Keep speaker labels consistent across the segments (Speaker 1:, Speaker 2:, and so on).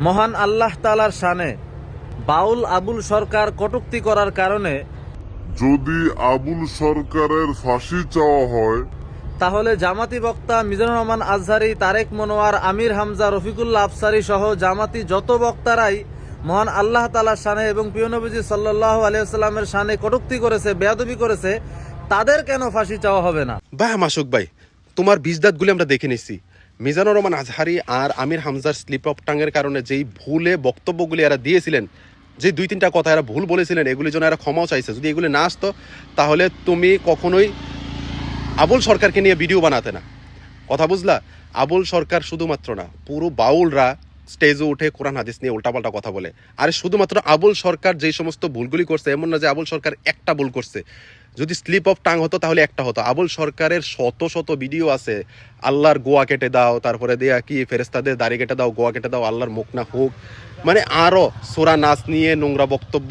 Speaker 1: মহান আল্লাহ তালার শানে বাউল আবুল সরকার কটুক্তি করার কারণে
Speaker 2: যদি আবুল সরকারের ফাঁসি চাওয়া হয়
Speaker 1: তাহলে জামাতি বক্তা মিজানুর রহমান আজহারি তারেক মনোয়ার আমির হামজা রফিকুল্লাহ আফসারি সহ জামাতি যত বক্তারাই মহান আল্লাহ তালার শানে এবং পিয়নবীজি সাল্লাহ আলিয়াল্লামের শানে কটুক্তি করেছে বেয়াদবি করেছে তাদের কেন ফাঁসি চাওয়া হবে না?
Speaker 3: বাহ মাসুক ভাই তোমার বীজদাতগুলি আমরা দেখে নিচ্ছি মিজানুর রহমান আজহারি আর আমির হামজার স্লিপ অফ টাঙ্গের কারণে যেই ভুলে বক্তব্যগুলি এরা দিয়েছিলেন যে দুই তিনটা কথা এরা ভুল বলেছিলেন, এগুলির জন্য এরা ক্ষমাও চাইছে। যদি এগুলি না আসতো, তাহলে তুমি কখনোই আবুল সরকারকে নিয়ে ভিডিও বানাতে না। কথা বুঝলা? আবুল সরকার শুধুমাত্র না, পুরো বাউলরা স্টেজে উঠে কোরআন, হাদিস নিয়ে উল্টাপাল্টা কথা বলে। আরে শুধুমাত্র আবুল সরকার যেই সমস্ত ভুলগুলি করছে, এমন না যে আবুল সরকার একটা ভুল করছে। যদি স্লিপ অফ টাং হতো, তাহলে একটা হতো। আবুল সরকারের শত শত ভিডিও আছে, আল্লাহর গোয়া কেটে দাও, তারপরে দেয়া কি ফেরেস্তাদের দাড়ি কেটে দাও, গোয়া কেটে দাও, আল্লাহর মুখ না হোক। মানে আরও সোরা নাচ নিয়ে নোংরা বক্তব্য।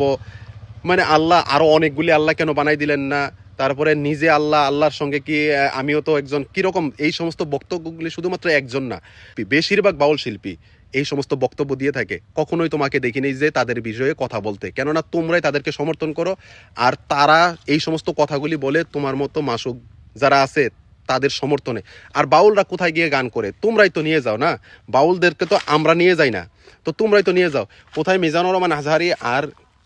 Speaker 3: মানে আল্লাহ আরও অনেকগুলি আল্লাহ কেন বানাই দিলেন না? তারপরে নিজে আল্লাহ, আল্লাহর সঙ্গে কি আমিও তো একজন, কীরকম? এই সমস্ত বক্তব্যগুলি শুধুমাত্র একজন না। বেশিরভাগ বাউল শিল্পী। এই সমস্ত বক্তব্য দিয়ে থাকে, কখনোই তোমাকে দেখিনি যে তাদের বিষয়ে কথা বলতে। কেননা তোমরাই তাদেরকে সমর্থন করো, আর তারা এই সমস্ত কথাগুলি বলে তোমার মতো মাসুক যারা আছে তাদের সমর্থনে। আর বাউলরা কোথায় গিয়ে গান করে? তোমরাই তো নিয়ে যাও না? বাউলদেরকে তো আমরা নিয়ে যাই না। তো তোমরাই তো নিয়ে যাও। কোথায় মিজানুর রহমান হাজারি আর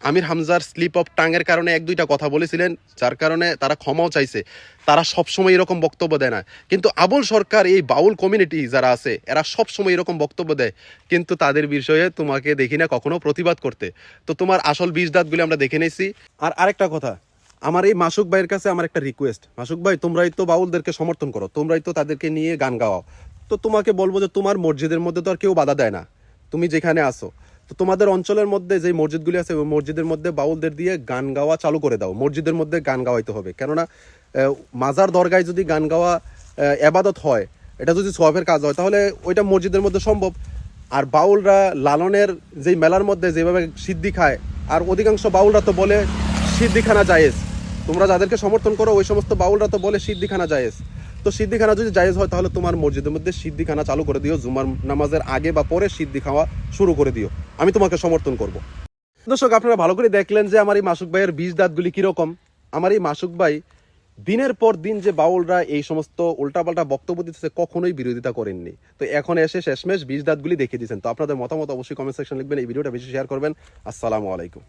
Speaker 3: আমির হামজার স্লিপ অফ টাঙ্গের কারণে এক দুইটা কথা বলেছিলেন, যার কারণে তারা ক্ষমাও চাইছে। তারা সবসময় এরকম বক্তব্য দেয় না। কিন্তু আবুল সরকার, এই বাউল কমিউনিটি যারা আছে, এরা সবসময় এরকম বক্তব্য দেয়। কিন্তু তাদের বিষয়ে তোমাকে দেখি না কখনো প্রতিবাদ করতে। তো তোমার আসল বীজ দাঁতগুলি আমরা দেখে নিয়েছি। আর আরেকটা কথা, আমার এই মাসুক ভাইয়ের কাছে আমার একটা রিকোয়েস্ট মাসুক ভাই, তোমরাই তো বাউলদেরকে সমর্থন করো, তোমরাই তো তাদেরকে নিয়ে গান গাওয়াও। তো তোমাকে বলব যে তোমার মসজিদের মধ্যে তো আর কেউ বাধা দেয় না। তুমি যেখানে আসো তো তোমাদের অঞ্চলের মধ্যে যে মসজিদগুলি আছে ওই মসজিদের মধ্যে বাউলদের দিয়ে গান গাওয়া চালু করে দাও। মসজিদের মধ্যে গান গাওয়াইতে হবে। কেননা মাজার দরগায় যদি গান গাওয়া আহ, এবাদত হয় এটা যদি সোয়াবের কাজ হয় তাহলে ওইটা মসজিদের মধ্যে সম্ভব। আর বাউলরা লালনের যেই মেলার মধ্যে যেভাবে সিদ্ধি খায় আর অধিকাংশ বাউলরা তো বলে সিদ্দিখানা জায়েজ। তোমরা যাদেরকে সমর্থন করো ওই সমস্ত বাউলরা তো বলে সিদ্দিখানা জায়েজ। তো সিদ্দিখানা যদি জায়েজ হয়, তাহলে তোমার মসজিদের মধ্যে সিদ্দিখানা চালু করে দিও, জুমার নামাজের আগে বা পরে সিদ্ধি খাওয়া শুরু করে দিও। আমি তোমাকে সমর্থন করব। দর্শক, আপনারা ভালো করে দেখলেন যে আমার এই মাসুক ভাইয়ের বীজ দাঁতগুলি কীরকম। আমার এই মাসুক ভাই দিনের পর দিন যে বাউলরা এই সমস্ত উল্টাপাল্টা বক্তব্য দিতেছে, কখনোই বিরোধিতা করেননি। তো এখন এসে শেষমেশ বীজ দাঁতগুলি দেখিয়ে দিয়েছেন। তো আপনাদের মতামত অবশ্যই কমেন্ট সেকশন লিখবেন, এই ভিডিওটা বেশি শেয়ার করবেন। আসসালামু আলাইকুম।